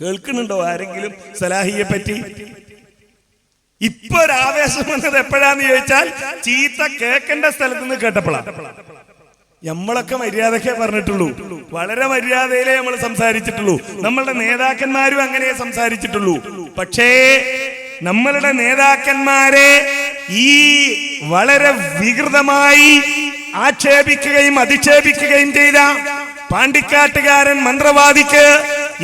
കേൾക്കുന്നുണ്ടോ ആരെങ്കിലും സലാഹിയെ പറ്റി? ഇപ്പൊ ഒരു ആവേശം വന്നത് എപ്പോഴാന്ന് ചോദിച്ചാൽ ചീത്ത കേൾക്കേണ്ട സ്ഥലത്ത് നിന്ന് കേട്ടപ്പോഴാണ് നമ്മളൊക്കെ മര്യാദക്കേ പറഞ്ഞിട്ടുള്ളൂ. വളരെ മര്യാദയിലേ നമ്മൾ സംസാരിച്ചിട്ടുള്ളൂ. നമ്മളുടെ നേതാക്കന്മാരും അങ്ങനെ സംസാരിച്ചിട്ടുള്ളൂ. പക്ഷേ നമ്മളുടെ നേതാക്കന്മാരെ ഈ വളരെ വികൃതമായി ആക്ഷേപിക്കുകയും അധിക്ഷേപിക്കുകയും ചെയ്ത പാണ്ടിക്കാട്ടുകാരൻ മന്ത്രവാദിക്ക്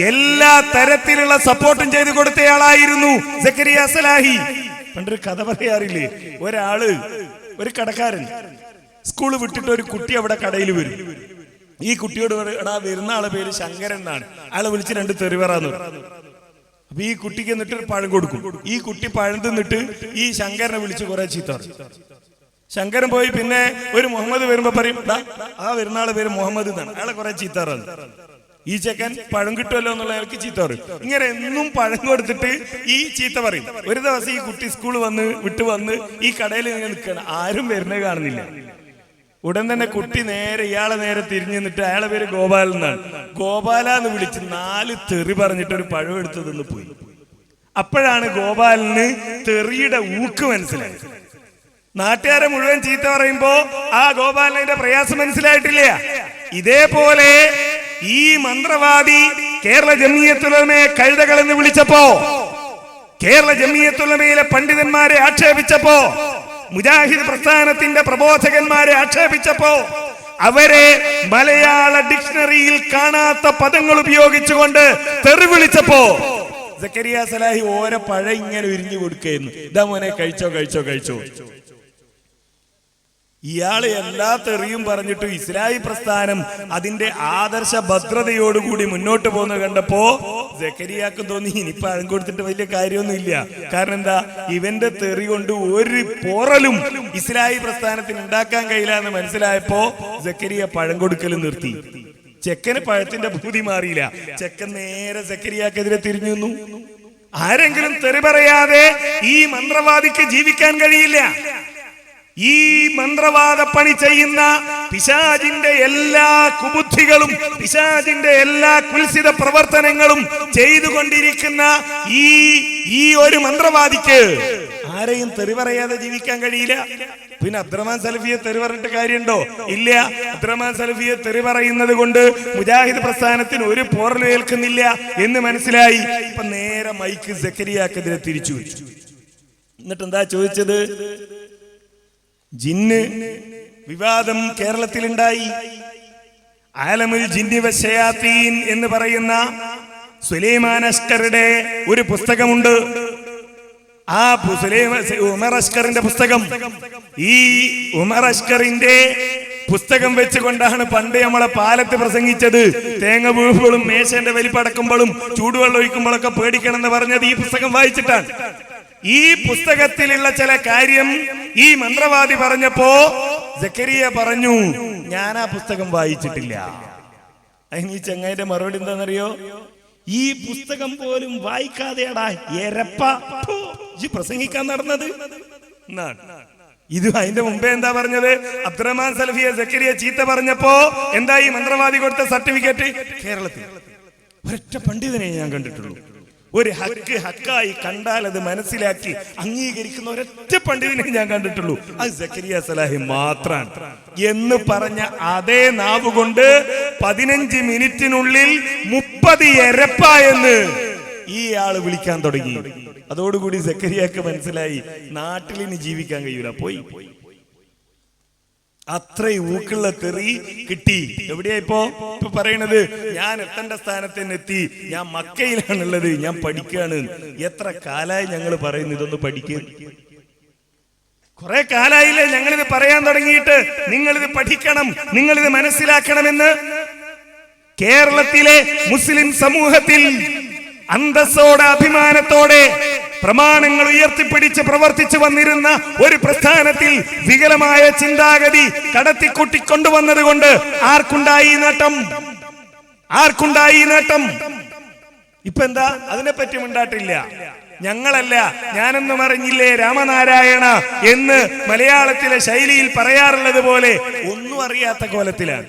എല്ലാ തരത്തിലുള്ള സപ്പോർട്ടും ചെയ്തു കൊടുത്തയാളായിരുന്നു സക്കരിയ സലാഹി പണ്ടൊരു കഥ പറയാറില്ലേ? ഒരാൾ ഒരു കടക്കാരൻ സ്കൂൾ വിട്ടിട്ട് ഒരു കുട്ടി അവിടെ കടയിൽ വരും. ഈ കുട്ടിയോട് എടാ വരുന്ന ആളെ പേര് ശങ്കരൻ എന്നാണ്. അയാളെ വിളിച്ച് രണ്ട് തെറിവറാന്ന് അപ്പൊ ഈ കുട്ടിക്ക് എന്നിട്ട് ഒരു പഴം കൊടുക്കും. ഈ കുട്ടി പഴം തിന്നിട്ട് ഈ ശങ്കരനെ വിളിച്ച് കുറെ ചീത്ത ശങ്കരൻ പോയി പിന്നെ ഒരു മുഹമ്മദ് വരുമ്പോ പറയും ആ വരുന്ന ആളെ പേര് മുഹമ്മദ് എന്നാണ്. അയാളെ കുറെ ചീത്ത പറയും. ഈ ചെക്കൻ പഴം കിട്ടുമല്ലോ എന്നുള്ള അയാൾക്ക് ചീത്ത പറയും. ഇങ്ങനെ എന്നും പഴം കൊടുത്തിട്ട് ഈ ചീത്ത പറയും. ഒരു ദിവസം ഈ കുട്ടി സ്കൂൾ വന്ന് വിട്ട് വന്ന് ഈ കടയിൽ ഇങ്ങനെ നിൽക്കണം ആരും വരുന്നത് കാണുന്നില്ല. ഉടൻ തന്നെ കുട്ടി നേരെ ഇയാളെ നേരെ തിരിഞ്ഞു നിന്നിട്ട് അയാളെ പേര് ഗോപാലൻ എന്നാണ്. ഗോപാല എന്ന് വിളിച്ച് നാല് തെറി പറഞ്ഞിട്ട് ഒരു പഴം എടുത്തു നിന്ന് പോയി. അപ്പോഴാണ് ഗോപാലിന് തെറിയുടെ ഊക്ക് മനസ്സിലായത്. നാട്ടുകാരെ മുഴുവൻ ചീത്ത പറയുമ്പോ ആ ഗോപാലിന്റെ പ്രയാസം മനസ്സിലായിട്ടില്ല. ഇതേപോലെ ഈ മന്ത്രവാദി കേരള ജമിയത്തുലമയെ കഴുതകൾ എന്ന് വിളിച്ചപ്പോ കേരള ജമിയത്തുലമയിലെ പണ്ഡിതന്മാരെ ആക്ഷേപിച്ചപ്പോ മുജാഹിദ് പ്രസ്ഥാനത്തിന്റെ പ്രബോധകന്മാരെ ആക്ഷേപിച്ചപ്പോ അവരെ മലയാള ഡിക്ഷണറിയിൽ കാണാത്ത പദങ്ങൾ ഉപയോഗിച്ചുകൊണ്ട് തെറി വിളിച്ചപ്പോ സക്കരിയ സലാഹി ഓരോ പഴ ഇങ്ങനെ ഉരിഞ്ഞു കൊടുക്കുന്നു ഇതാ മോനെ കഴിച്ചോ കഴിച്ചോ കഴിച്ചോ. ഇയാൾ എല്ലാ തെറിയും പറഞ്ഞിട്ട് ഇസ്രായി പ്രസ്ഥാനം അതിന്റെ ആദർശ ഭദ്രതയോടുകൂടി മുന്നോട്ട് പോകുന്നത് കണ്ടപ്പോ ജക്കരിയാക്കും തോന്നി. ഇനിയിപ്പോ പഴം കൊടുത്തിട്ട് വലിയ കാര്യമൊന്നും ഇല്ല കാരണം എന്താ? ഇവന്റെ തെറി കൊണ്ട് ഒരു പോറലും ഇസ്രായി പ്രസ്ഥാനത്തിന് ഉണ്ടാക്കാൻ കഴിയില്ല എന്ന് മനസ്സിലായപ്പോ ജക്കരിയ പഴം കൊടുക്കൽ നിർത്തി. ചെക്കന് പഴത്തിന്റെ ഭൂതി മാറിയില്ല. ചെക്കൻ നേരെ ജക്കരിയാക്കെതിരെ തിരിഞ്ഞു ആരെങ്കിലും തെറി പറയാതെ ഈ മന്ത്രവാദിക്ക് ജീവിക്കാൻ കഴിയില്ല. ഈ മന്ത്രവാദ പണി ചെയ്യുന്ന പിശാജിന്റെ എല്ലാ കുബുദ്ധികളും പിശാജിന്റെ എല്ലാ കുൽസിത പ്രവർത്തനങ്ങളും ചെയ്തുകൊണ്ടിരിക്കുന്ന ഈ ഈ ഒരു മന്ത്രവാദിക്ക് ആരെയും തെറി പറയാതെ ജീവിക്കാൻ കഴിയില്ല. പിന്നെ അബ്ദുറഹ്മാൻ സലഫിയെ തെറി പറഞ്ഞിട്ട് കാര്യമുണ്ടോ? ഇല്ല. അബ്ദുറഹ്മാൻ സലഫിയെ തെറി പറയുന്നത് കൊണ്ട് മുജാഹിദ് പ്രസ്ഥാനത്തിന് ഒരു പോറൽ ഏൽക്കുന്നില്ല എന്ന് മനസ്സിലായി. ഇപ്പൊ നേരെ മൈക്ക് സക്കരിയാക്കെതിരെ തിരിച്ചു വെച്ചു എന്നിട്ട് എന്താ ചോദിച്ചത്? ജിന്ന് വിവാദം കേരളത്തിലുണ്ടായി. ആലമുൽ ജിന്നി വശയാത്തീൻ എന്ന് പറയുന്ന സുലൈമാൻ അസ്കറുടെ ഒരു പുസ്തകമുണ്ട്. ആ ഉമർ അസ്കറിന്റെ പുസ്തകം. ഈ ഉമർ അസ്കറിന്റെ പുസ്തകം വെച്ചുകൊണ്ടാണ് പണ്ട് നമ്മളെ പാലത്ത് പ്രസംഗിച്ചത്. തേങ്ങ വീഴുമ്പോഴും മേശന്റെ വലിപ്പടക്കുമ്പോഴും ചൂടുവെള്ളം ഒഴിക്കുമ്പോഴൊക്കെ പേടിക്കണം എന്ന് പറഞ്ഞത് ഈ പുസ്തകം വായിച്ചിട്ടാണ്. ഈ പുസ്തകത്തിലുള്ള ചില കാര്യം ഈ മന്ത്രവാദി പറഞ്ഞപ്പോ ജക്കരിയ പറഞ്ഞു ഞാൻ ആ പുസ്തകം വായിച്ചിട്ടില്ല. അതിന് ഈ ചങ്ങായിന്റെ മറുപടി എന്താണെന്നറിയോ? ഈ പുസ്തകം പോലും വായിക്കാതെയടാ എരപ്പ പ്രസംഗിക്കാൻ നടന്നത്. ഇത് അതിന്റെ മുമ്പേ എന്താ പറഞ്ഞത്? അബ്ദുറഹ്മാൻ സലഫിയെ സക്കരിയ ചീത്ത പറഞ്ഞപ്പോ എന്താ ഈ മന്ത്രവാദി കൊടുത്ത സർട്ടിഫിക്കറ്റ്? കേരളത്തിൽ. ഒരൊറ്റ പണ്ഡിതനെ ഞാൻ കണ്ടിട്ടുള്ളൂ. ഒരു ഹക്ക് ഹക്കായി കണ്ടാൽ അത് മനസ്സിലാക്കി അംഗീകരിക്കുന്ന ഒരൊറ്റ പണ്ഡിതനെ ഞാൻ കണ്ടിട്ടുള്ളൂ. അത് സക്കരിയ സലാഹി മാത്രാണ്. എന്ന് പറഞ്ഞ അതേ നാവ് കൊണ്ട് പതിനഞ്ച് മിനിറ്റിനുള്ളിൽ മുപ്പത് എരപ്പ എന്ന് ഈ ആൾ വിളിക്കാൻ തുടങ്ങി. അതോടുകൂടി സക്കരിയാക്ക് മനസ്സിലായി നാട്ടിൽ ഇനി ജീവിക്കാൻ കഴിയൂല. പോയി പോയി. അത്ര ഊക്കുള്ള തെറി കിട്ടി. എവിടെയാ ഇപ്പോ? ഇപ്പൊ പറയണത് ഞാൻ എത്തേണ്ട സ്ഥാനത്ത് തന്നെ എത്തി ഞാൻ മക്കയിലാണുള്ളത് ഞാൻ പഠിക്കുകയാണ് എത്ര കാലായി ഞങ്ങൾ പറയുന്നു ഇതൊന്ന് പഠിക്കുക കുറെ കാലായില്ലേ ഞങ്ങളിത് പറയാൻ തുടങ്ങിയിട്ട്. നിങ്ങളിത് പഠിക്കണം നിങ്ങളിത് മനസ്സിലാക്കണമെന്ന്. കേരളത്തിലെ മുസ്ലിം സമൂഹത്തിൽ അന്തസ്സോടെ അഭിമാനത്തോടെ പ്രമാണങ്ങൾ ഉയർത്തിപ്പിടിച്ച് പ്രവർത്തിച്ചു വന്നിരുന്ന ഒരു പ്രസ്ഥാനത്തിൽ വികലമായ ചിന്താഗതി കടത്തിക്കൂട്ടി കൊണ്ടുവന്നത് കൊണ്ട് ആർക്കുണ്ടായി നേട്ടം? ആർക്കുണ്ടായി നേട്ടം? ഇപ്പൊ എന്താ? അതിനെപ്പറ്റി മിണ്ടാട്ടില്ല ഞങ്ങളല്ല ഞാനൊന്നും അറിഞ്ഞില്ലേ രാമനാരായണ എന്ന് മലയാളത്തിലെ ശൈലിയിൽ പറയാറുള്ളത് പോലെ ഒന്നും അറിയാത്ത കോലത്തിലാണ്.